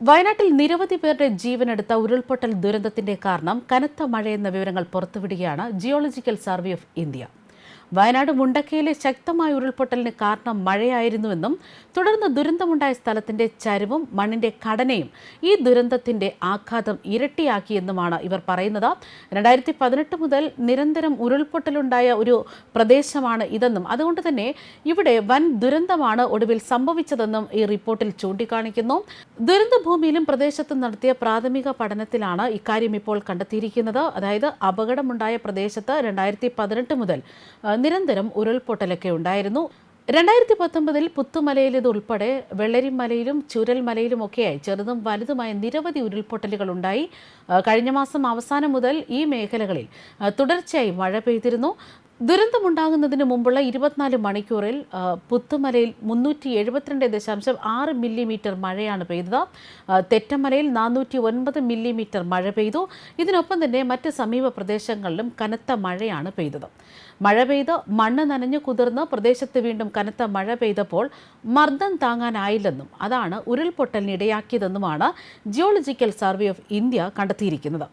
വയനാട്ടിൽ നിരവധി പേരുടെ ജീവനെടുത്ത ഉരുൾപൊട്ടൽ ദുരന്തത്തിന്റെ കാരണം കനത്ത മഴയെന്ന വിവരങ്ങൾ പുറത്തുവിടുകയാണ് geological survey of India. Wayanad മുണ്ടക്കയിലെ ശക്തമായ ഉരുൾപൊട്ടലിന് കാരണം മഴയായിരുന്നുവെന്നും തുടർന്ന് ദുരന്തമുണ്ടായ സ്ഥലത്തിന്റെ ചരിവും മണ്ണിന്റെ ഘടനയും ഈ ദുരന്തത്തിന്റെ ആഘാതം ഇരട്ടിയാക്കിയെന്നുമാണ് ഇവർ പറയുന്നത്. രണ്ടായിരത്തി പതിനെട്ട് മുതൽ നിരന്തരം ഉരുൾപൊട്ടലുണ്ടായ ഒരു പ്രദേശമാണ് ഇതെന്നും അതുകൊണ്ട് തന്നെ ഇവിടെ വൻ ദുരന്തമാണ് ഒടുവിൽ സംഭവിച്ചതെന്നും ഈ റിപ്പോർട്ടിൽ ചൂണ്ടിക്കാണിക്കുന്നു. ദുരന്തഭൂമിയിലും പ്രദേശത്തും നടത്തിയ പ്രാഥമിക പഠനത്തിലാണ് ഇക്കാര്യം ഇപ്പോൾ കണ്ടെത്തിയിരിക്കുന്നത്. അതായത് അപകടമുണ്ടായ പ്രദേശത്ത് രണ്ടായിരത്തി പതിനെട്ട് മുതൽ നിരന്തരം ഉരുൾപൊട്ടലൊക്കെ ഉണ്ടായിരുന്നു. രണ്ടായിരത്തി പത്തൊമ്പതിൽ പുത്തുമലയിലേത് ഉൾപ്പെടെ വെള്ളരിമലയിലും ചുരൽമലയിലും ഒക്കെയായി ചെറുതും വലുതുമായ നിരവധി ഉരുൾപൊട്ടലുകൾ ഉണ്ടായി. കഴിഞ്ഞ മാസം അവസാനം മുതൽ ഈ മേഖലകളിൽ തുടർച്ചയായി മഴ പെയ്തിരുന്നു. ദുരന്തമുണ്ടാകുന്നതിന് മുമ്പുള്ള ഇരുപത്തിനാല് മണിക്കൂറിൽ പുത്തുമലയിൽ മുന്നൂറ്റി എഴുപത്തിരണ്ട് ദശാംശം ആറ് മില്ലിമീറ്റർ മഴയാണ് പെയ്തത്. തെറ്റമലയിൽ നാനൂറ്റി ഒൻപത് മില്ലിമീറ്റർ മഴ പെയ്തു. ഇതിനൊപ്പം തന്നെ മറ്റ് സമീപ പ്രദേശങ്ങളിലും കനത്ത മഴയാണ് പെയ്തത്. മഴ പെയ്ത് മണ്ണ് നനഞ്ഞു കുതിർന്ന് പ്രദേശത്ത് വീണ്ടും കനത്ത മഴ പെയ്തപ്പോൾ മർദ്ദം താങ്ങാനായില്ലെന്നും അതാണ് ഉരുൾപൊട്ടലിന് ഇടയാക്കിയതെന്നുമാണ് ജിയോളജിക്കൽ സർവേ ഓഫ് ഇന്ത്യ കണ്ടെത്തിയിരിക്കുന്നത്.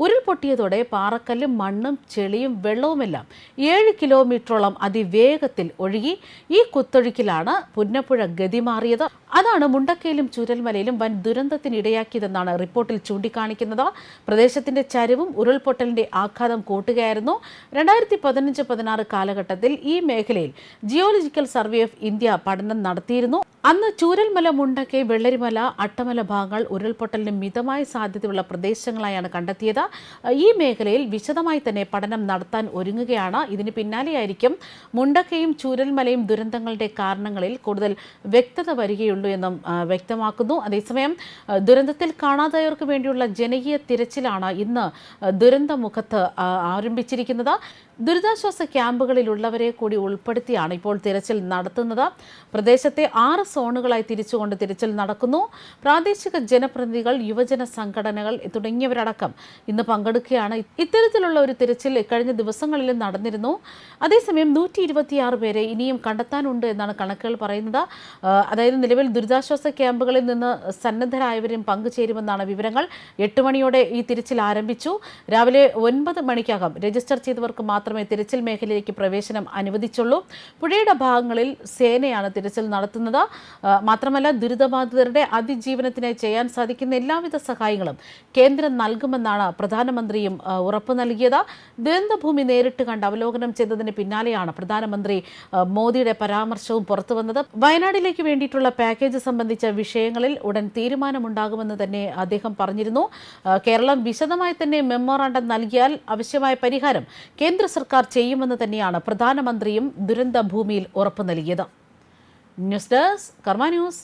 ഉരുൾപൊട്ടിയതോടെ പാറക്കല്ലും മണ്ണും ചെളിയും വെള്ളവുമെല്ലാം ഏഴ് കിലോമീറ്ററോളം അതിവേഗത്തിൽ ഒഴുകി ഈ കുത്തൊഴുക്കിലാണ് പുന്നപ്പുഴ ഗതിമാറിയത് അതാണ് മുണ്ടക്കയിലും ചുരൽമലയിലും വൻ ദുരന്തത്തിനിടയാക്കിയതെന്നാണ് റിപ്പോർട്ടിൽ ചൂണ്ടിക്കാണിക്കുന്നത്. പ്രദേശത്തിന്റെ ചരിവും ഉരുൾപൊട്ടലിന്റെ ആഘാതം കൂട്ടുകയായിരുന്നു. രണ്ടായിരത്തി പതിനഞ്ച് പതിനാറ് കാലഘട്ടത്തിൽ ഈ മേഖലയിൽ ജിയോളജിക്കൽ സർവേ ഓഫ് ഇന്ത്യ പഠനം നടത്തിയിരുന്നു. അന്ന് ചൂരൽമല മുണ്ടക്കെ വെള്ളരിമല അട്ടമല ഭാഗങ്ങൾ ഉരുൾപൊട്ടലിന് മിതമായ സാധ്യതയുള്ള പ്രദേശങ്ങളായാണ് കണ്ടെത്തിയത്. ഈ മേഖലയിൽ വിശദമായി തന്നെ പഠനം നടത്താൻ ഒരുങ്ങുകയാണ്. ഇതിന് പിന്നാലെയായിരിക്കും മുണ്ടക്കയും ചൂരൽമലയും ദുരന്തങ്ങളുടെ കാരണങ്ങളിൽ കൂടുതൽ വ്യക്തത വരികയുള്ളൂ എന്നും ആ, വ്യക്തമാക്കുന്നു. അതേസമയം ദുരന്തത്തിൽ കാണാതായവർക്ക് വേണ്ടിയുള്ള ജനകീയ തിരച്ചിലാണ് ഇന്ന് ദുരന്ത ദുരന്തമുഖത്ത് ആരംഭിച്ചിരിക്കുന്നത്. ദുരിതാശ്വാസ ക്യാമ്പുകളിലുള്ളവരെ കൂടി ഉൾപ്പെടുത്തിയാണ് ഇപ്പോൾ തിരച്ചിൽ നടത്തുന്നത്. പ്രദേശത്തെ ആറ് സോണുകളായി തിരിച്ചുകൊണ്ട് തിരച്ചിൽ നടക്കുന്നു. പ്രാദേശിക ജനപ്രതിനിധികൾ യുവജന സംഘടനകൾ തുടങ്ങിയവരടക്കം ഇന്ന് പങ്കെടുക്കുകയാണ്. ഇത്തരത്തിലുള്ള ഒരു തിരച്ചിൽ കഴിഞ്ഞ ദിവസങ്ങളിൽ നടന്നിരുന്നു. അതേസമയം നൂറ്റി ഇരുപത്തിയാറ് പേരെ ഇനിയും കണ്ടെത്താനുണ്ട് എന്നാണ് കണക്കുകൾ പറയുന്നത്. അതായത് നിലവിൽ ദുരിതാശ്വാസ ക്യാമ്പുകളിൽ നിന്ന് സന്നദ്ധരായവരും പങ്കുചേരുമെന്നാണ് വിവരങ്ങൾ. എട്ട് മണിയോടെ ഈ തിരച്ചിൽ ആരംഭിച്ചു. രാവിലെ ഒൻപത് മണിക്കകം രജിസ്റ്റർ ചെയ്തവർക്ക് മാത്രമേ തിരച്ചിൽ മേഖലയിലേക്ക് പ്രവേശനം അനുവദിച്ചുള്ളൂ. പുഴയുടെ ഭാഗങ്ങളിൽ സേനയാണ് തിരച്ചിൽ നടത്തുന്നത്. മാത്രമല്ല ദുരിതബാധിതരുടെ അതിജീവനത്തിനായി ചെയ്യാൻ സാധിക്കുന്ന എല്ലാവിധ സഹായങ്ങളും കേന്ദ്രം നൽകുമെന്നാണ് പ്രധാനമന്ത്രിയും ഉറപ്പ് നൽകിയത്. ദുരന്തഭൂമി നേരിട്ട് കണ്ട് അവലോകനം ചെയ്തതിന് പിന്നാലെയാണ് പ്രധാനമന്ത്രി മോദിയുടെ പരാമർശവും പുറത്തു വന്നത്. വയനാട്ടിലേക്ക് വേണ്ടിയിട്ടുള്ള പാക്കേജ് സംബന്ധിച്ച വിഷയങ്ങളിൽ ഉടൻ തീരുമാനമുണ്ടാകുമെന്ന് തന്നെ അദ്ദേഹം പറഞ്ഞിരുന്നു. കേരളം വിശദമായി തന്നെ മെമ്മോറാണ്ടം നൽകിയാൽ ആവശ്യമായ പരിഹാരം കേന്ദ്ര സർക്കാർ ചെയ്യുമെന്ന് തന്നെയാണ് പ്രധാനമന്ത്രിയും ദുരന്ത ഭൂമിയിൽ ഉറപ്പു നൽകിയത്. News desk Karma news.